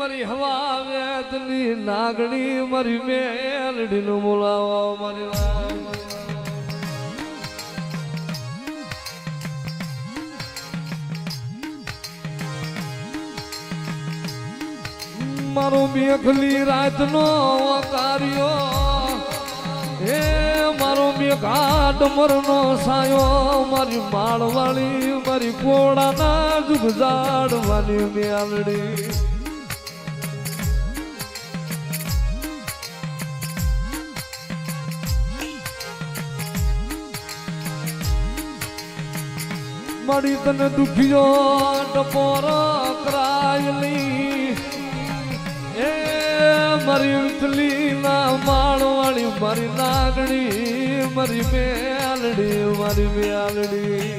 મારી હવા વેદની નાગણી મારી મેલડી નું બોલાવો મારી મારો મેઘલી રાતનો કાર્યો હે, મારો મેઘાટ મરનો સાયો. મારી માળવાળી, મારી કોળાના જુગજાડ વાલી મેલડી. મારી તને દુખ્યો ટપોર કરાયલી એ મારી ઉતલી ના માળવાળી, મારી નાગણી, મારી મેલડી મારી મેલડી.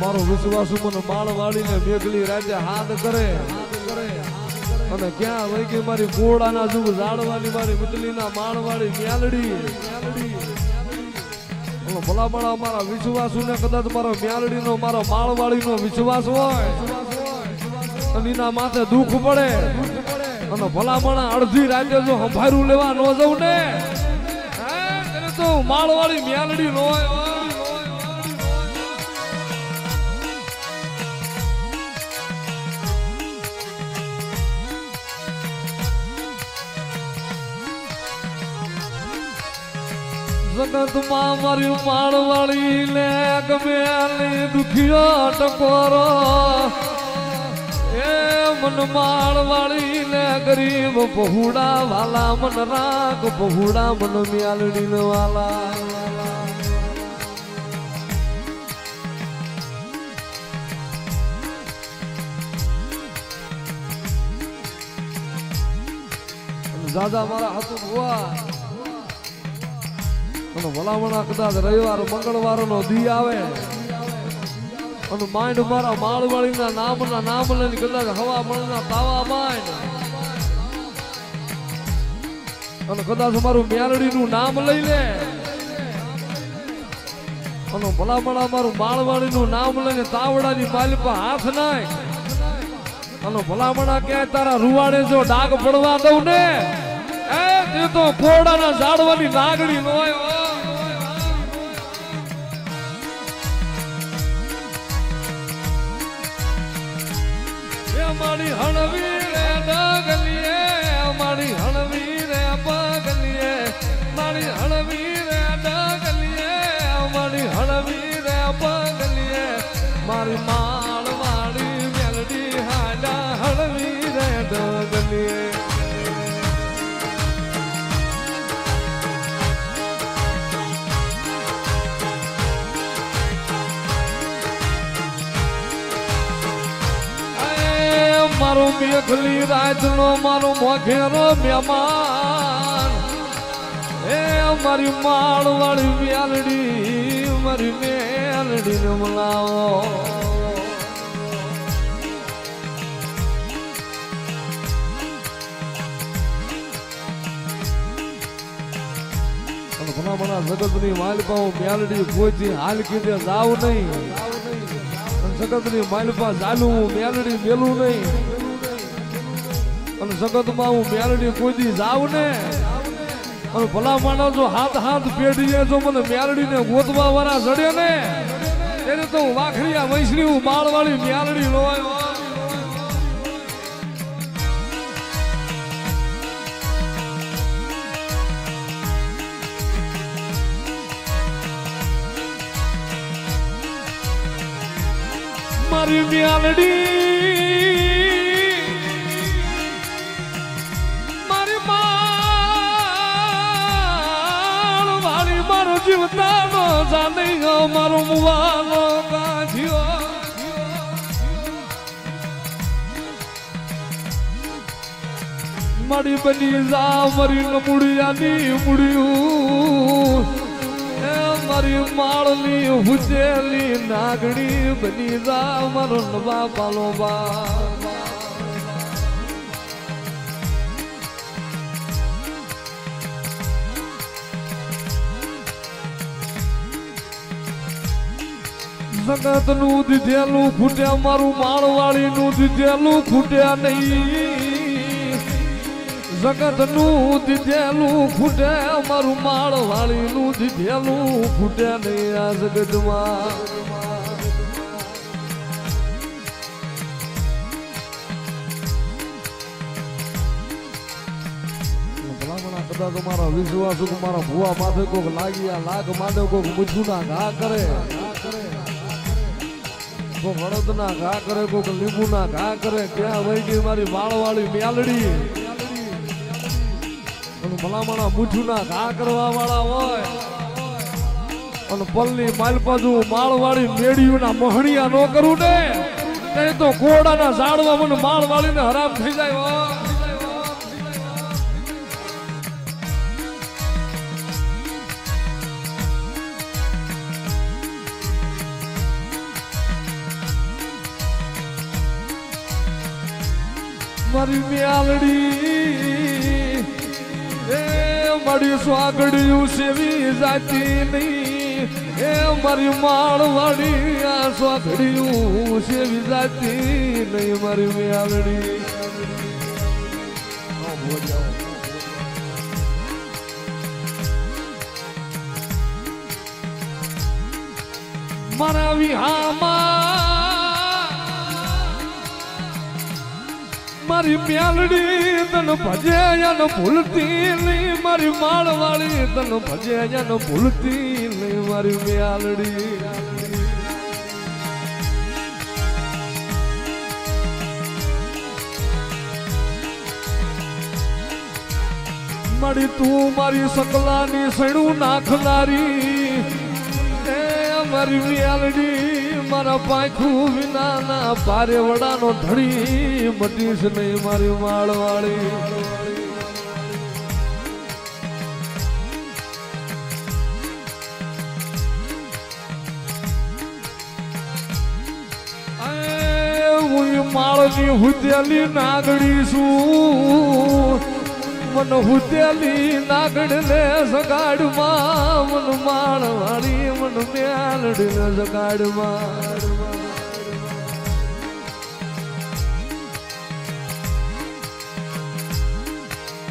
મારો વિશ્વાસ મને માળ વાળીને મેઘલી કરે હાથ કરે. અને ક્યાં વહી ગઈ મારી ગોળાના જુગ ઝાડવાની, મારી મીટલીના માળવાળી મ્યાલડી? ઓલો ભલા ભલા મારા વિશ્વાસુ ને કદાચ મારો મ્યાલડી નો મારો માળવાળીનો વિશ્વાસ હોય અને એના માથે દુઃખ પડે. અને ભલામણા અડધી રાતે જો હંભારું લેવા ન જવું ને? તો માળવાળી મ્યાલડી નો હોય. જગતમાં મારી માળવાળી લે ગમે દુખિયો ટકોરો. એ મન માળવાળી લે ગરીબ બહુડા વાલા, મન રાગ બહુડા, મન મ્યાલડી વાલા. દાદા મારા હાથું ભુવા અને ભલામણા કદાચ રવિવાર મંગળવાર નો દી આવે. અને માઇન્ડ મારા માળવાળી ના નામ લઈને કદાચ હવા મળના તાવા માઇન્ડ અને કદાચ મારું મ્યારડી નું નામ લઈ લે. અને ભલામણા મારું માળવાળી નું નામ લઈને તાવડાની માલિપા હાથ નાય અને ભલામણા ક્યાંય તારા રૂવાડે જો ડાગ પડવા દઉં ને? એ તે તો કોડાના ઝાડવાની નાગડી નો હોય. એ મારી હણવી રે ડગલીએ, અમારી હણવી રે પગલીએ. મારી હણવી રે ડગલીએ, અમારી હણવી રે પગલીએ. મારી માળવાળી મારો મેઘલી રાતનો મારો મોઘેરો મહેમાન. એ મારી માળવાળી મેલડી મારી મેલડી ને બોલાવો ઘણા બધા જગતની માલિપા મેલડી હાલ કીધે જાવ નહીં. જગતની માલપા ચાલુ મેલડી મેલું નહીં. અને જગતમાં હું મેલડી કોઈ જાવ ને અને ભલા માણસ જો હાથ હાથ પેઢીએ જો મને મેલડીને ગોતવા વાળા ચડે ને એને તો હું વાખરીયા વૈશ્રી હું માળવાળી મેલડી લોય મારી મ્યાલડી જીવતાનો જાને મારો મુવાનો ગાંઠિયો. મારી બની જા મારી નમુડિયાની મુડિયું એ મારી માળની હુજેલી નાગણી બની જા મારો નવા પાલો બા. જગતનું દીધેલું ખૂટ્યા, મારું માળવાળી નું દીધેલું ખૂટ્યા નહીં. જગતનું દીધેલું ખૂટે મારું માળવાળી નું દીધેલું ખૂટ્યા નહીં આ જગતમાં. કદાચ મારા વિશ્વાસ મારા ભુવા માથે કોક લાગી, આ લાગ માટે કોક મૂછુના ઘા કરે. કોક હળદના ઘા કરે, કોક લીંબુના ઘા કરે, ક્યાં વહી ગઈ મારી વાળવાળી મ્યાલડી? ભલામણા મૂછુના ઘા કરવા વાળા હોય. અને પલ્લી માલપાજુ માળવાળી મેળીઓના મહણિયા ન કરું ને? તે તો કોડાના ઝાડવા મને માળવાળીને હરામ થઈ જાય મારી મ્યાલડી. એ મારી સ્વાગડિયું સેવી જાતી નહીં. એ મારી માળવાડી આ સ્વાગડિયું સેવી જાતી નહીં મારી મ્યાલડી. મારા વિહામાં મારી પ્યાલડી તન ભજે યાનો ભૂલતી નહીં. મારી માળવાળી તન ભજે યાનો ભૂલતી નહીં. મારી પ્યાલડી. મારી તું મારી સકલાની સણું નાખનારી. એ મારી મ્યાલડી મારા પાંખું વિનાના પારે વડાનો ધણી મટીશ નહીં મારી માળવાળી. માળની હુતેલી નાગડી છું. મન હુતેલી નાગડ ને સગાડમાં મન માળવાળી મન મ્યાલડી ને સગાડમાં